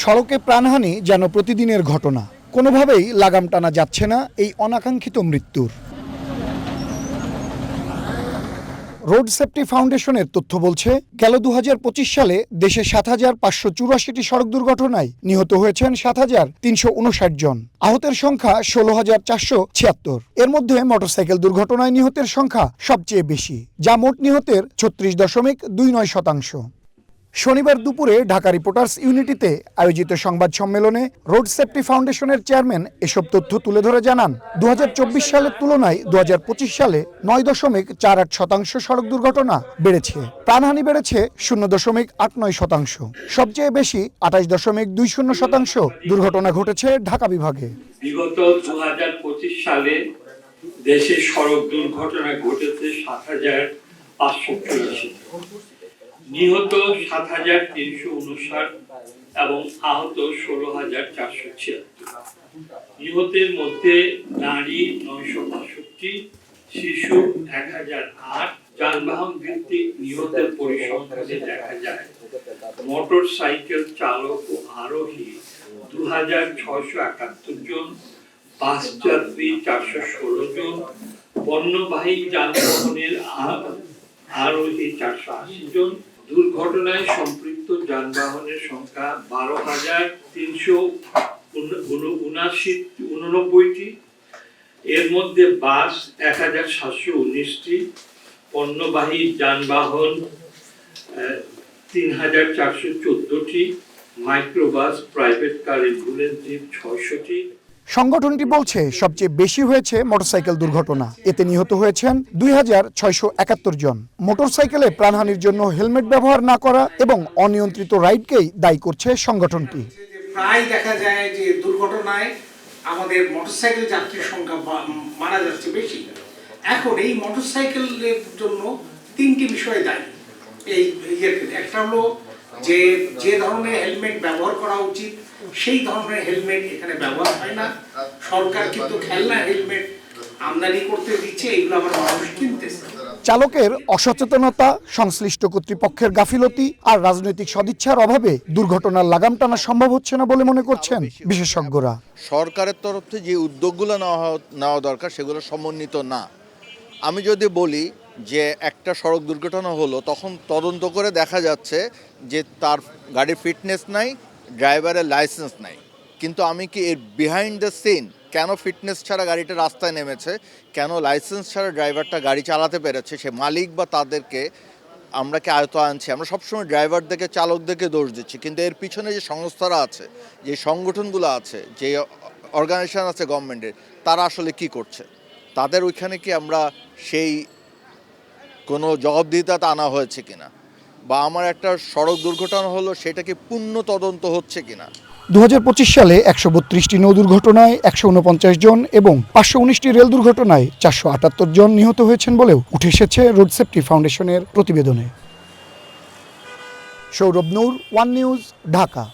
সড়কে প্রাণহানি যেন প্রতিদিনের ঘটনা। কোনোভাবেই লাগাম টানা যাচ্ছে না এই অনাকাঙ্ক্ষিত মৃত্যুর। রোড সেফটি ফাউন্ডেশনের তথ্য বলছে, গেল দু হাজার পঁচিশ সালে দেশে সাত হাজার পাঁচশো চুরাশিটি সড়ক দুর্ঘটনায় নিহত হয়েছেন সাত হাজার তিনশো উনষাট জন। আহতের সংখ্যা ষোলো হাজার চারশো ছিয়াত্তর। এর মধ্যে মোটরসাইকেল দুর্ঘটনায় নিহতের সংখ্যা সবচেয়ে বেশি, যা মোট নিহতের ছত্রিশ দশমিক দুই নয় শতাংশ। শনিবার দুপুরে ঢাকা রিপোর্টার্স ইউনিটিতে আয়োজিত সংবাদ সম্মেলনে রোড সেফটি ফাউন্ডেশনের চেয়ারম্যান এসব তথ্য তুলে ধরে জানান দু হাজার চব্বিশ সালের তুলনায় দু হাজার পঁচিশ সালে নয় দশমিক চার আট শতাংশ সড়ক দুর্ঘটনা বেড়েছে। প্রাণহানি বেড়েছে শূন্য দশমিক আট নয় শতাংশ। সবচেয়ে বেশি আঠাশ দশমিক দুই শূন্য শতাংশ দুর্ঘটনা ঘটেছে ঢাকা বিভাগে। বিগত দু হাজার পঁচিশ সালে দেশে সড়ক দুর্ঘটনা ঘটেছে সাত হাজার পাঁচশো চুরাশি নিহত সাত হাজার তিনশো উনষাট এবং আহত ষোলো হাজার চারশো ছিয়াত্তর। নিহতের মধ্যে নারী নয়শো বাষট্টি, শিশু এক হাজার আট যানবাহন ভিত্তিক নিহতের পরিসংখ্যানে দেখা যায় মোটর সাইকেল চালক ও আরোহী দু হাজার ছয়শো একাত্তর জন বাস যাত্রী চারশো ষোলো জন পণ্যবাহী যানবাহনের আরোহী চারশো আশি জন দুর্ঘটনায় সম্পৃক্ত যানবাহনের সংখ্যা বারো হাজার তিনশো উনাশি উননব্বইটি। এর মধ্যে বাস এক হাজার সাতশো উনিশটি। পণ্যবাহী যানবাহন তিন হাজার চারশো চোদ্দটি। Microbus, private car ambulance jeep ছয়শটি। সংগঠনটি বলছে, সবচেয়ে বেশি হয়েছে মোটরসাইকেল দুর্ঘটনা। এতে নিহত হয়েছেন দুই হাজার ছয়শো একাত্তর জন। মোটরসাইকেলে প্রাণহানির জন্য হেলমেট ব্যবহার না করা এবং অনিয়ন্ত্রিত রাইডকেই দায়ী করছে সংগঠনটি। প্রায় দেখা যায় যে দুর্ঘটনায় আমাদের মোটরসাইকেল যাত্রীর সংখ্যা মারা যাচ্ছে বেশি। এখন এই মোটরসাইকেলের জন্য তিনটি বিষয় দায়ী। এই ইয়ের একটা হলো যে যে ধরনের হেলমেট ব্যবহার করা উচিত সেই ধরনের হেলমেট এখানে ব্যবহার হয় না। সরকার কিন্তু খেলনা হেলমেট আমদানি করতে দিচ্ছে এগুলো আবার মানুষ কিনতেছে। চালকের অসচেতনতা সংশ্লিষ্ট কর্তৃপক্ষের গাফিলতি আর রাজনৈতিক সদিচ্ছার অভাবে দুর্ঘটনার লাগাম টানা সম্ভব হচ্ছে না বলে মনে করছেন বিশেষজ্ঞরা। সরকারের তরফ থেকে যে উদ্যোগগুলো নেওয়া নেওয়া দরকার সেগুলো সমন্বিত না। আমি যদি বলি যে একটা সড়ক দুর্ঘটনা হলো, তখন তদন্ত করে দেখা যাচ্ছে যে তার গাড়ির ফিটনেস নাই ড্রাইভারের লাইসেন্স নাই। কিন্তু আমি কি এর বিহাইন্ড দ্য সিন কেন ফিটনেস ছাড়া গাড়িটা রাস্তায় নেমেছে, কেন লাইসেন্স ছাড়া ড্রাইভারটা গাড়ি চালাতে পেরেছে, সে মালিক বা তাদেরকে আমরা কি আয়ত আনছি? আমরা সবসময় ড্রাইভারদেরকে চালকদেরকে দোষ দিচ্ছি। কিন্তু এর পিছনে যে সংস্থারা আছে, যে সংগঠনগুলো আছে, যে অর্গানাইজেশন আছে গভর্নমেন্টের তারা আসলে কি করছে? তাদের ওইখানে কি আমরা সেই কোনো জবাবদিহিতা আনা হয়েছে কিনা? বা আমার একটা সড়ক দুর্ঘটনা হলো, সেটা কি পূর্ণ তদন্ত হচ্ছে কিনা? দু হাজার পঁচিশ সালে একশো বত্রিশটি নৌ দুর্ঘটনায় একশো উনপঞ্চাশ জন এবং পাঁচশো উনিশটি রেল দুর্ঘটনায় চারশো আটাত্তর জন নিহত হয়েছেন বলেও উঠে এসেছে রোড সেফটি ফাউন্ডেশনের প্রতিবেদনে। Sourav Noor, one news, Dhaka.